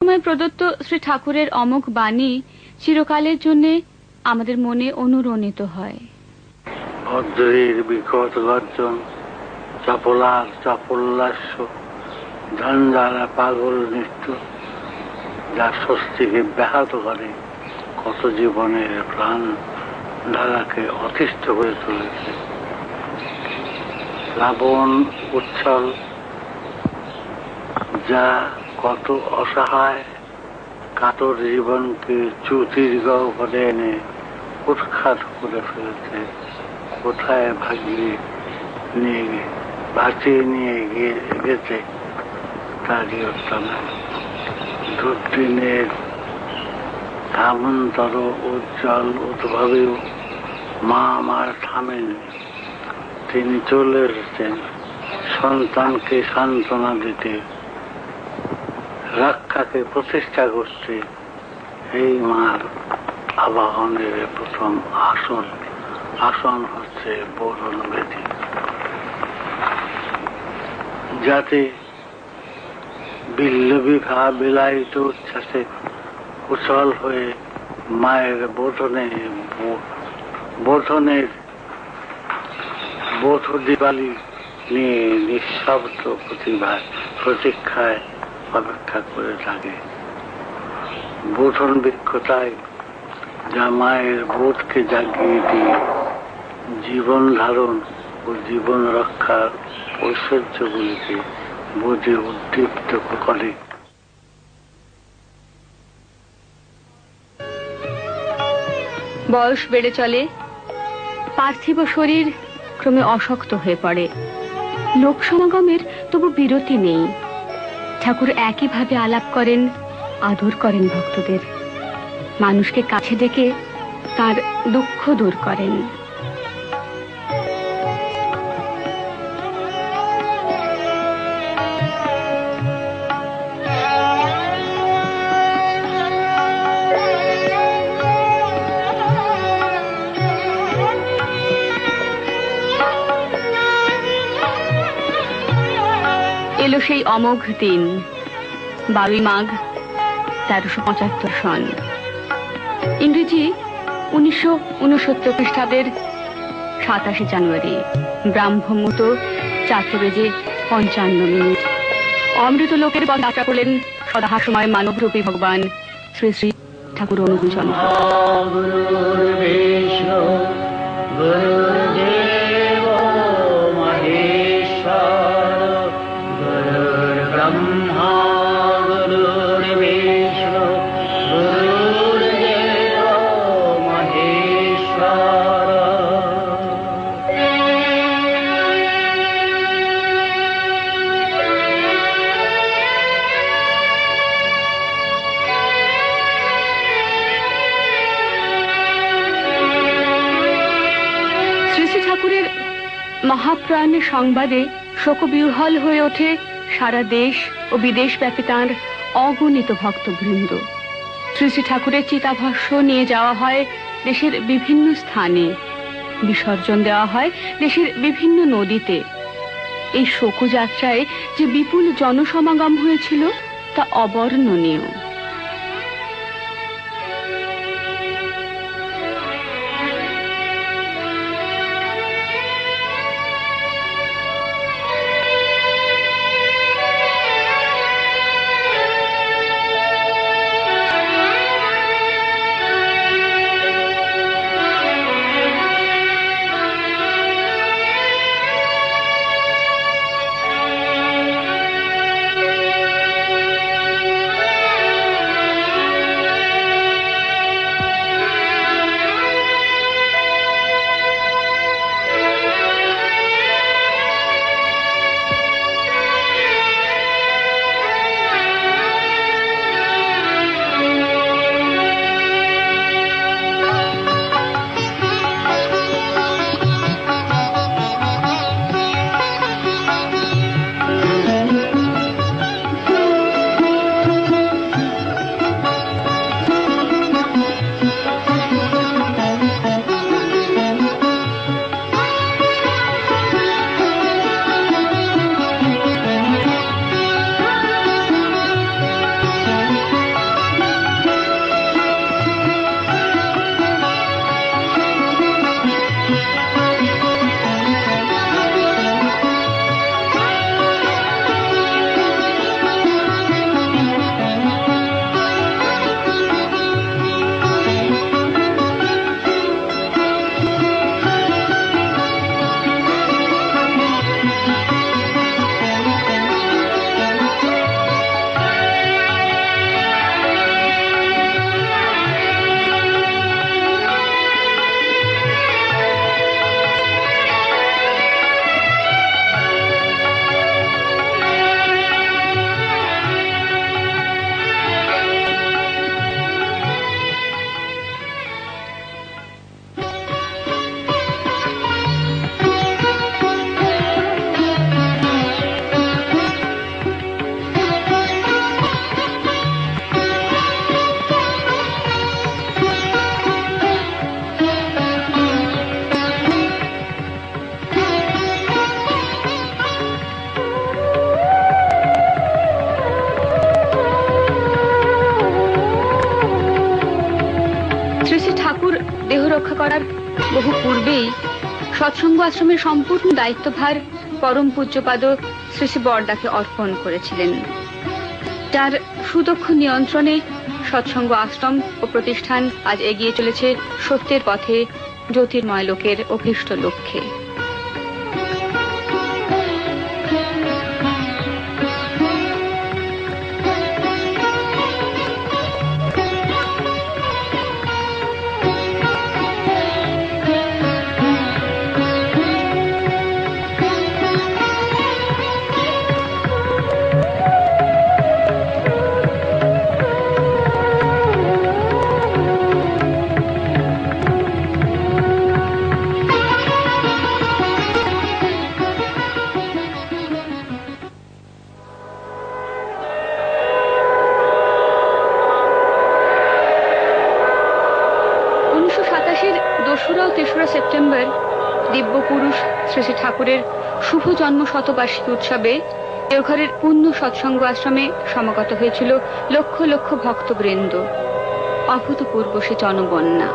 সময় প্রদত্ত শ্রী ঠাকুরের অমোঘ বাণী চিরকালের জন্য আমাদের মনে অনুরণিত হয়। ভদ্রের যা স্বস্তিকে ব্যাহত করে জীবনের প্রাণ ধারাকে অতিষ্ঠ করে তুলেছে। উচ্ছল, যা কত অসহায়, কাতর জীবনকে চ্যুতির গহ্বরে এনে উৎখাত করে ফেলেছে। কোথায় ভাগিয়ে নিয়ে বাঁচিয়ে নিয়ে গিয়ে গেছে তারই অত্যানা দুর্দিনের ধামন্তর উজ্জ্বল উদ্ভাবেও মা আমার থামেনি। তিনি চলে এসেছেন সন্তানকে সান্ত্বনা দিতে। রক্ষাকে প্রতিষ্ঠা করছে। এই মার আবাহনের প্রথম আসন। আসন হচ্ছে বরণ বেদি। যাতে বিল্ল বিভা বিলায়িত উচ্ছ্বাসে উচ্ছল হয়ে মায়ের বোধনে বোধনের বোধ দিবালি নিয়ে নিঃশব্দ প্রতিভা প্রতীক্ষায় অপেক্ষা করে থাকে। বোধন বৃক্ষতায় যা মায়ের বোধকে জাগিয়ে দিয়ে জীবন ধারণ ও জীবন রক্ষার ঐশ্বর্যগুলিকে বোধে উদ্দীপ্ত করে। বয়স বেড়ে চলে, পার্থিব শরীর ক্রমে অশক্ত হয়ে পড়ে। লোক সমাগমের তবু বিরতি নেই। ঠাকুর একইভাবে আলাপ করেন আদর করেন ভক্তদের। মানুষকে কাছে ডেকে তার দুঃখ দূর করেন। এলো সেই অমোঘ দিন। বারোই মাঘ, তেরোশো পঁচাত্তর সন। ইংরেজি উনিশশো উনসত্তর খ্রিস্টাব্দের সাতাশে জানুয়ারি ব্রাহ্মমুত চারটে বেজে পঞ্চান্ন মিনিট। অমৃত লোকের পথ যাত্রা করলেন সদাহাসময় মানবরূপী ভগবান শ্রী শ্রী ঠাকুর অনুকূলচন্দ্র মহাপ্রাণের সংবাদে শোকবিহ্বল হয়ে ওঠে সারা দেশ ও বিদেশ ব্যাপী তাঁর অগণিত ভক্তবৃন্দ। শ্রী শ্রী ঠাকুরের চিতাভস্য নিয়ে যাওয়া হয় দেশের বিভিন্ন স্থানে। বিসর্জন দেওয়া হয় দেশের বিভিন্ন নদীতে। এই শোকযাত্রায় যে বিপুল জনসমাগম হয়েছিল তা অবর্ণনীয়। পূর্বেই সৎসঙ্গ আশ্রমের সম্পূর্ণ দায়িত্বভার পরম পূজ্যপাদ শ্রী শ্রী বরদাকে অর্পণ করেছিলেন। যার সুদক্ষ নিয়ন্ত্রণে সৎসঙ্গ আশ্রম ও প্রতিষ্ঠান আজ এগিয়ে চলেছে সত্যের পথে জ্যোতির্ময় লোকের অভীষ্ট লক্ষ্যে। দিব্য পুরুষ শ্রী শ্রী ঠাকুরের শুভ জন্ম শতবার্ষিকী উৎসবে দেওঘরের পূর্ণ সৎসঙ্গ আশ্রমে সমাগত হয়েছিল লক্ষ লক্ষ ভক্তবৃন্দ। অভূতপূর্ব সে জনবন্যা।